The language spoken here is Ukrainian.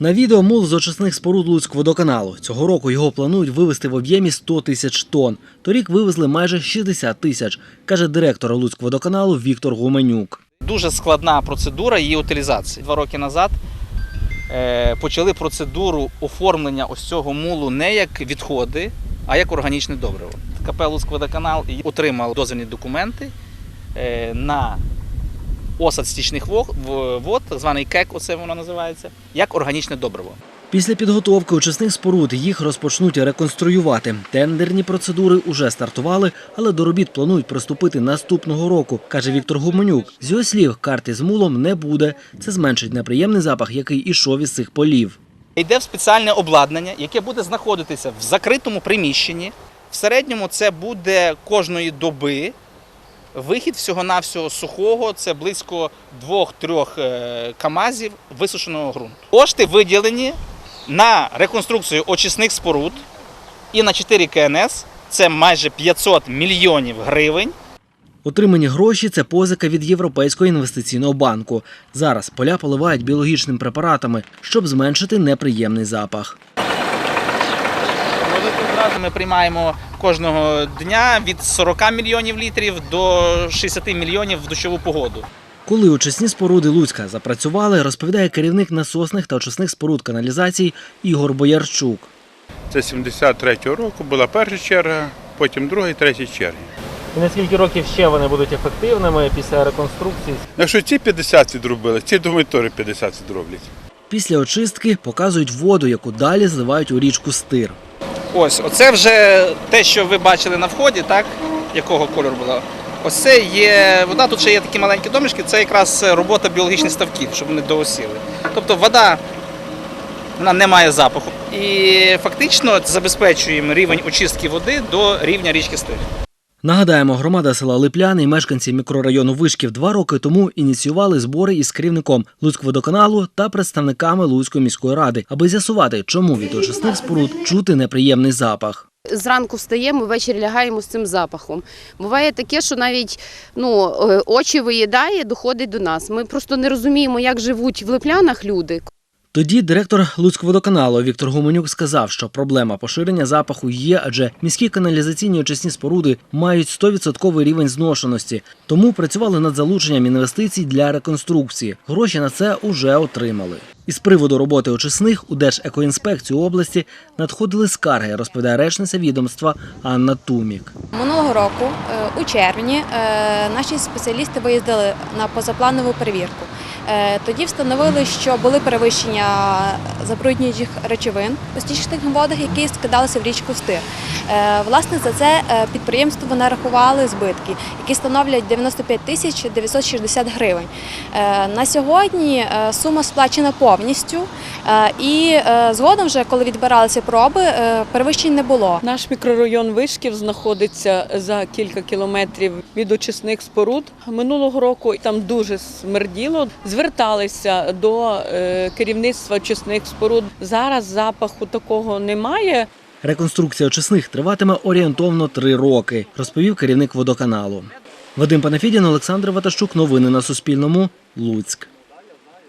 На відео мул з очисних споруд Луцькводоканалу. Цього року його планують вивезти в об'ємі 100 тисяч тонн. Торік вивезли майже 60 тисяч, каже директор Луцькводоканалу Віктор Гуменюк. Дуже складна процедура її утилізації. Два роки назад е, почали процедуру оформлення ось цього мулу не як відходи, а як органічне добриво. КП «Луцькводоканал» отримав дозвільні документи е, на осад стічних вод, так званий КЕК, оце воно називається, як органічне добриво. Після підготовки очисних споруд їх розпочнуть реконструювати. Тендерні процедури уже стартували, але до робіт планують приступити наступного року, каже Віктор Гуменюк. З його слів, карти з мулом не буде. Це зменшить неприємний запах, який ішов із цих полів. Йде в спеціальне обладнання, яке буде знаходитися в закритому приміщенні. В середньому це буде кожної доби вихід всього-навсього сухого, це близько 2-3 е, камазів висушеного ґрунту. Кошти виділені на реконструкцію очисних споруд і на 4 КНС. Це майже 500 мільйонів гривень. Отримані гроші це позика від Європейського інвестиційного банку. Зараз поля поливають біологічними препаратами, щоб зменшити неприємний запах. Ми приймаємо кожного дня від 40 мільйонів літрів до 60 мільйонів в дощову погоду. Коли очисні споруди Луцька запрацювали, розповідає керівник насосних та очисних споруд каналізацій Ігор Боярчук. Це 73-го року була перша черга, потім друга і третя черги. І на скільки років ще вони будуть ефективними після реконструкції? Якщо ці 50 відробили, ці думаю, теж 50 відроблять. Після очистки показують воду, яку далі зливають у річку Стир. Ось, оце вже те, що ви бачили на вході, так? Якого кольору було. Ось це є вода, тут ще є такі маленькі домішки, це якраз робота біологічних ставків, щоб вони доосіли. Тобто вода вона не має запаху. І фактично забезпечуємо рівень очистки води до рівня річки Стир. Нагадаємо, громада села Липляни і мешканці мікрорайону Вишків два роки тому ініціювали збори із керівником Луцькводоканалу та представниками Луцької міської ради, аби з'ясувати, чому від очисних споруд чути неприємний запах. Зранку встаємо, ввечері лягаємо з цим запахом. Буває таке, що навіть ну, е, очі виїдає, доходить до нас. Ми просто не розуміємо, як живуть в липлянах люди. Тоді директор Луцькводоканалу Віктор Гуменюк сказав, що проблема поширення запаху є, адже міські каналізаційні очисні споруди мають 100% рівень зношеності, тому працювали над залученням інвестицій для реконструкції. Гроші на це уже отримали. Із приводу роботи очисних у Держекоінспекцію області надходили скарги, розповідає речниця відомства Анна Тумік. Минулого року, е, у червні, е, наші спеціалісти виїздили на позапланову перевірку. Е, Тоді встановили, що були перевищення забруднюючих речовин у стічних водах, які скидалися в річку Стир. Е, Власне, за це е, підприємство нарахували збитки, які становлять 95 тисяч 960 гривень. Е, На сьогодні сума сплачена повністю, і згодом, вже коли відбиралися проби, перевищень не було. Наш мікрорайон Вишків знаходиться за кілька кілометрів від очисних споруд. Минулого року там дуже смерділо. Зверталися до керівництва очисних споруд. Зараз запаху такого немає. Реконструкція очисних триватиме орієнтовно три роки, розповів керівник водоканалу. Вадим Панафідін, Олександр Ватащук. Новини на Суспільному. Луцьк.